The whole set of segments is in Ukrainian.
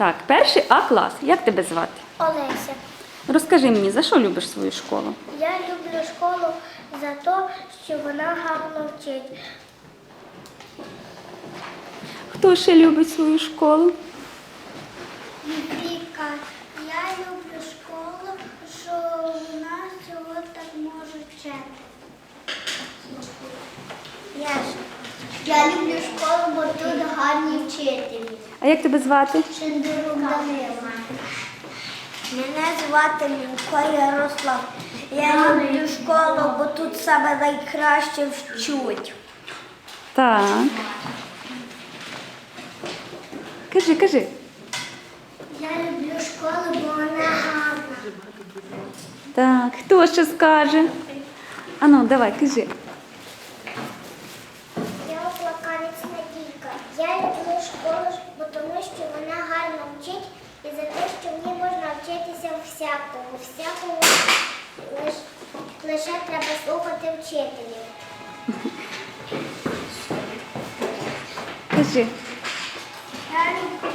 Так, перший А клас. Як тебе звати? Олеся. Розкажи мені, за що любиш свою школу? Я люблю школу за те, що вона гарно вчить. Хто ще любить свою школу? Віка, я люблю школу, що у нас цього так може вчити. Я, я люблю школу, бо тут гарні вчителі. А як тебе звати? Данила. Мене звати Мінко Ярослав. Я люблю школу, бо тут себе найкраще вчуть. Так. Кажи, кажи. Я люблю школу, бо вона гарна. Так, хто ще скаже? Ану, давай, кажи. Я плаканець Надійка. Я люблю школу, бо тому що вона гарно вчить і за те, що ній можна вчитися всякому. Всякому лиш, лише треба слухати вчителів. Кажи. Я люблю,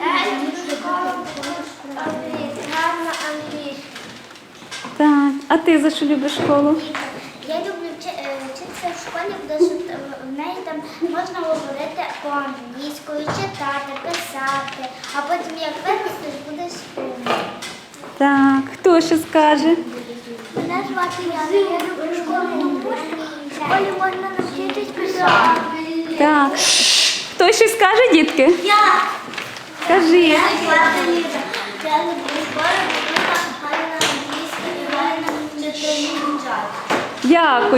я люблю. Так. А ти за що любиш школу? Я люблю вчи- е, вчитися в школі, тому що в неї там можна говорити по-англійською, читати, писати, а потім як виростеш, будеш умний. Так, хто ще скаже? Мене звати Яна, я люблю школу, в школі можна навчитись писати. Так. Хто ще скаже, дітки? Я! Кажи. Я звати Ліда. Я люблю школу, тому що гарна англійська і гарна вчителі. Дякую.